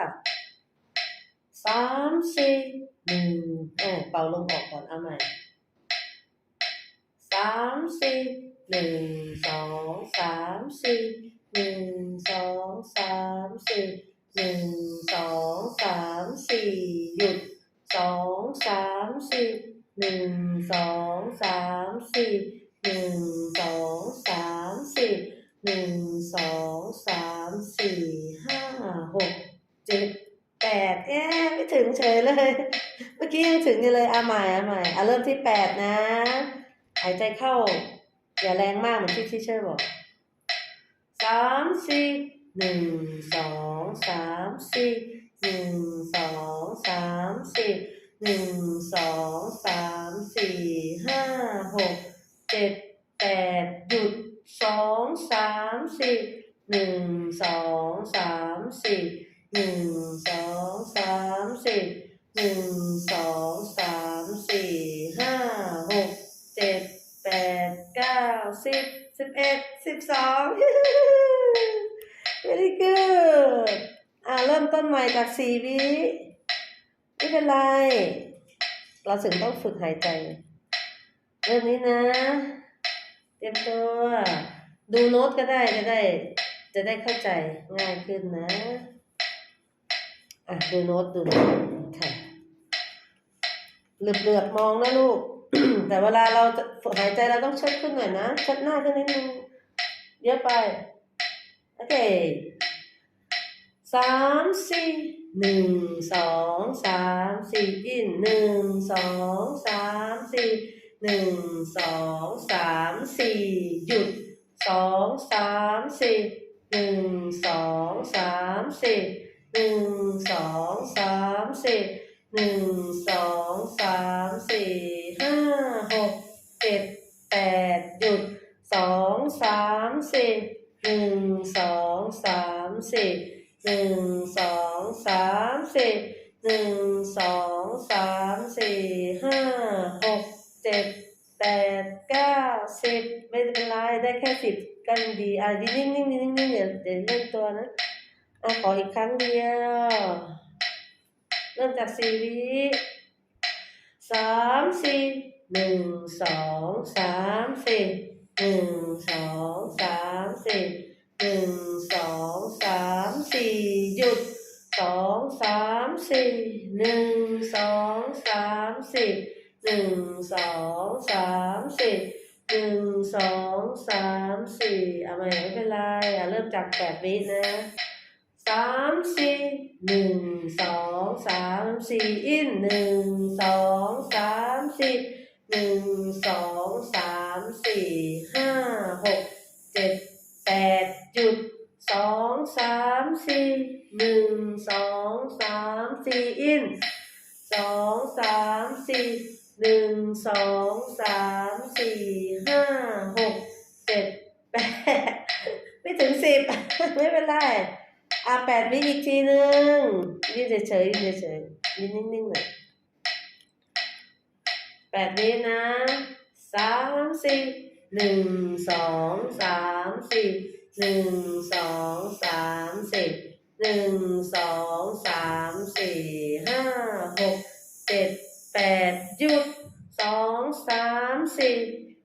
ค่ะสามสี่หนึ่งเออเป่าลมออกก่อนเอาใหม่สามสี่หนึ่งสองสามสี่หนึ่งสองสามสี่หนึ่งสองสามสี่หยุดสองสามสี่หนึ่งสองสามสี่หนึ่งสองสามสี่หนึ่งสองสามสี่ ดเอ๊ไม่ถึงเฉยเลย เมื่อกี้ยังถึงอยู่เลยเอาใหม่เอาใหม่เอาเริ่มที่แปดนะ หายใจเข้า อย่าแรงมากเหมือนที่ที่เชอร์บอกสามสี่หนึ่งสองสามสี่หนึ่งสองสามสี่หนึ่งสองสามสี่ห้าหกเจ็ดแปดหยุดสองสามสี่หนึ่งสองสามสี่ หนึ่งสองสามสี่หนึ่งสองสามสี่ห้าหกเจ็ดแปดเก้าสิบสิบเอ็ดสิบสอง very good อ่าเริ่มต้นใหม่จากสี่วิไม่เป็นไร เราถึงต้องฝึกหายใจ เริ่มนี้นะ เตรียมตัว ดูโน้ตก็ได้จะได้ จะได้เข้าใจง่ายขึ้นนะ อะดูโน้ตดูโน้ตค่ะเหลือบเหลือบมองนะลูก แต่เวลาเราหายใจเราต้องเชิดขึ้นหน่อยนะเชิดหน้าขึ้นนิดนึงเยอะไป โอเคสามสี่หนึ่งสองสามสี่อินหนึ่งสองสามสี่หนึ่งสองสามสี่หยุดสองสามสี่หนึ่งสองสามสี่ หนึ่งสองสามสี่หนึ่งสองสามสี่ห้าหกเจ็ดแปดหยุดสองสามสี่หนึ่งสองสามสี่หนึ่งสองสามสี่หนึ่งสองสามสี่ห้าหกเจ็ดแปดเก้าสิบไม่เป็นไรได้แค่สิบกันดีอะดีนิ่งนิ่งนิ่งนิ่งเดี๋ยวเดี๋ยวเล่นตัวนะ อะขออีกครั้งเดียว เริ่มจากสี่วิสามสี่หนึ่งสองสามสี่หนึ่งสองสามสี่หนึ่งสองสามสี่หยุดสองสามสี่หนึ่งสองสามสี่หนึ่งสองสามสี่หนึ่งสองสามสี่เอาใหม่ไม่เป็นไรอะเริ่มจากแปดวินะ สามสี่หนึ่งสองสามสี่อินหนึ่งสองสามสี่หนึ่งสองสามสี่ห้าหกเจ็ดแปดหยุดสองสามสี่หนึ่งสองสามสี่อินสองสามสี่หนึ่งสองสามสี่ห้าหกเจ็ดแปดไม่ถึงสิบไม่เป็นไร อะแปดวิอีกทีหนึ่งยืดเฉยยืดเฉยยืนนิ่งๆหน่อยแปดวินะสามสี่หนึ่งสองสามสี่หนึ่งสองสามสี่หนึ่งสองสามสี่ห้าหกเจ็ดแปดหยุดสองสามสี่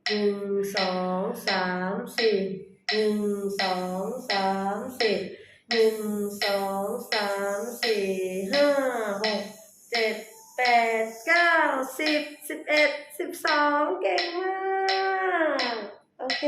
หนึ่งสองสามสี่หนึ่งสอง แปดเก้าสิบสิบเอ็ดสิบสองเก่งมาก โอเค